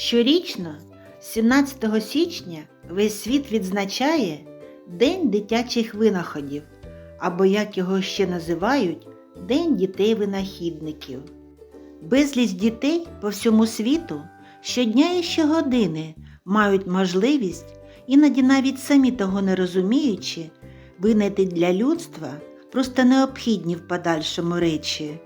Щорічно, 17 січня, весь світ відзначає День дитячих винаходів, або як його ще називають, День дітей-винахідників. Безліч дітей по всьому світу щодня і щогодини мають можливість, іноді навіть самі того не розуміючи, винайти для людства просто необхідні в подальшому речі.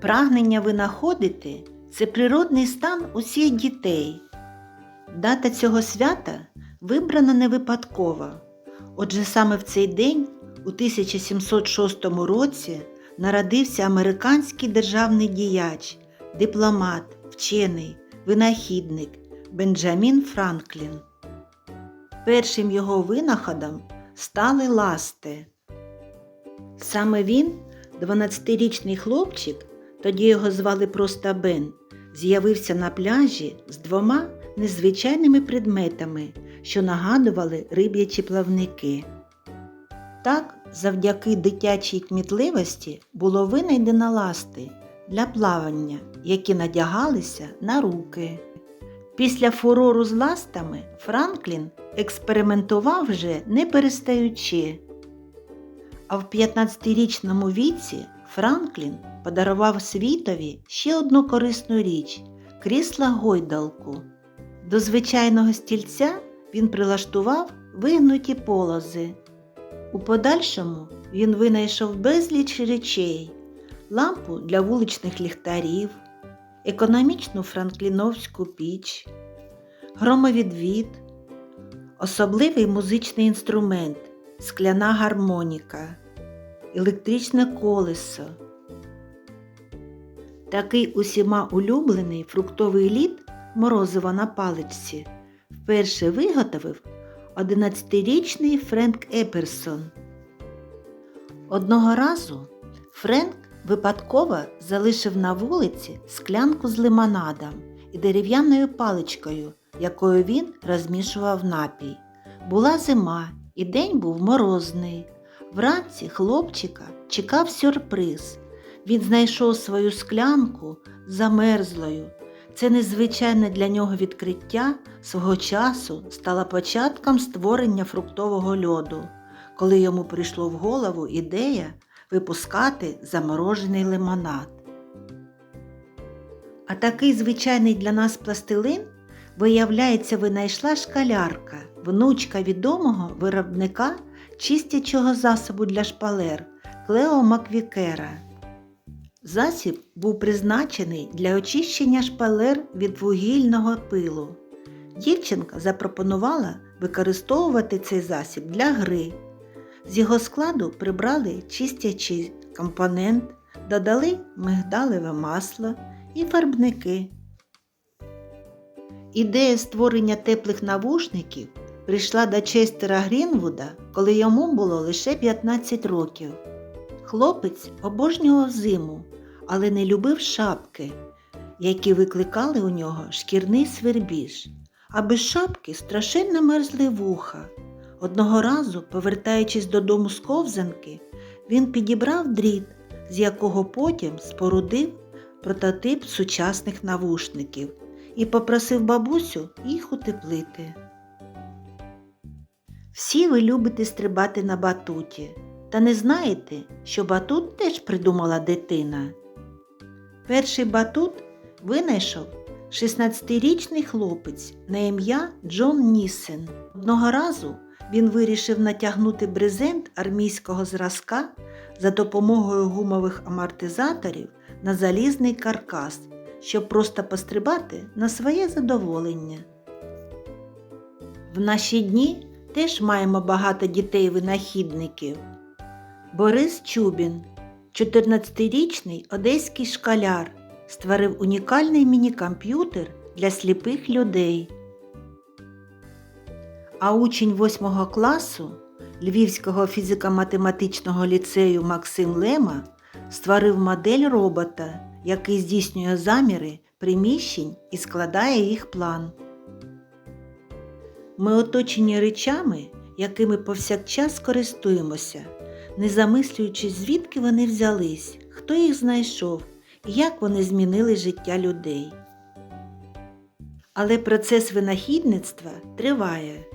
Прагнення винаходити це природний стан усіх дітей. Дата цього свята вибрана не випадково. Отже, саме в цей день, у 1706 році, народився американський державний діяч, дипломат, вчений, винахідник Бенджамін Франклін. Першим його винаходом стали ласти. Саме він, 12-річний хлопчик, тоді його звали просто Бен, з'явився на пляжі з двома незвичайними предметами, що нагадували риб'ячі плавники. Так, завдяки дитячій кмітливості було винайдено ласти для плавання, які надягалися на руки. Після фурору з ластами Франклін експериментував вже не перестаючи. А в 15-річному віці Франклін подарував світові ще одну корисну річ крісла гойдалку. До звичайного стільця він прилаштував вигнуті полози. У подальшому він винайшов безліч речей, лампу для вуличних ліхтарів, економічну франкліновську піч, громовідвід, особливий музичний інструмент, скляна гармоніка, електричне колесо. Такий усіма улюблений фруктовий лід морозива на паличці вперше виготовив 11-річний Френк Еперсон. Одного разу Френк випадково залишив на вулиці склянку з лимонадом і дерев'яною паличкою, якою він розмішував напій. Була зима, і день був морозний. Вранці хлопчика чекав сюрприз. Він знайшов свою склянку замерзлою. Це незвичайне для нього відкриття свого часу стало початком створення фруктового льоду, коли йому прийшло в голову ідея випускати заморожений лимонад. А такий звичайний для нас пластилин, виявляється, винайшла шкалярка, внучка відомого виробника чистячого засобу для шпалер Клео Маквікера. Засіб був призначений для очищення шпалер від вугільного пилу. Дівчинка запропонувала використовувати цей засіб для гри. З його складу прибрали чистячий компонент, додали мигдалеве масло і фарбники. Ідея створення теплих навушників прийшла до Честера Грінвуда, коли йому було лише 15 років. Хлопець обожнював зиму, але не любив шапки, які викликали у нього шкірний свербіж, а без шапки страшенно мерзли вуха. Одного разу, повертаючись додому з ковзанки, він підібрав дріт, з якого потім спорудив прототип сучасних навушників і попросив бабусю їх утеплити. Всі ви любите стрибати на батуті, та не знаєте, що батут теж придумала дитина. Перший батут винайшов 16-річний хлопець на ім'я Джон Нісен. Одного разу він вирішив натягнути брезент армійського зразка за допомогою гумових амортизаторів на залізний каркас, щоб просто пострибати на своє задоволення. В наші дні теж маємо багато дітей-винахідників. Борис Чубін, 14-річний одеський шкаляр, створив унікальний міні-комп'ютер для сліпих людей. А учень 8 класу Львівського фізико-математичного ліцею Максим Лема створив модель робота, який здійснює заміри приміщень і складає їх план. Ми оточені речами, якими повсякчас користуємося, не замислюючись, звідки вони взялись, хто їх знайшов і як вони змінили життя людей. Але процес винахідництва триває.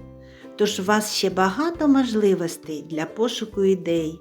Тож у вас ще багато можливостей для пошуку ідей,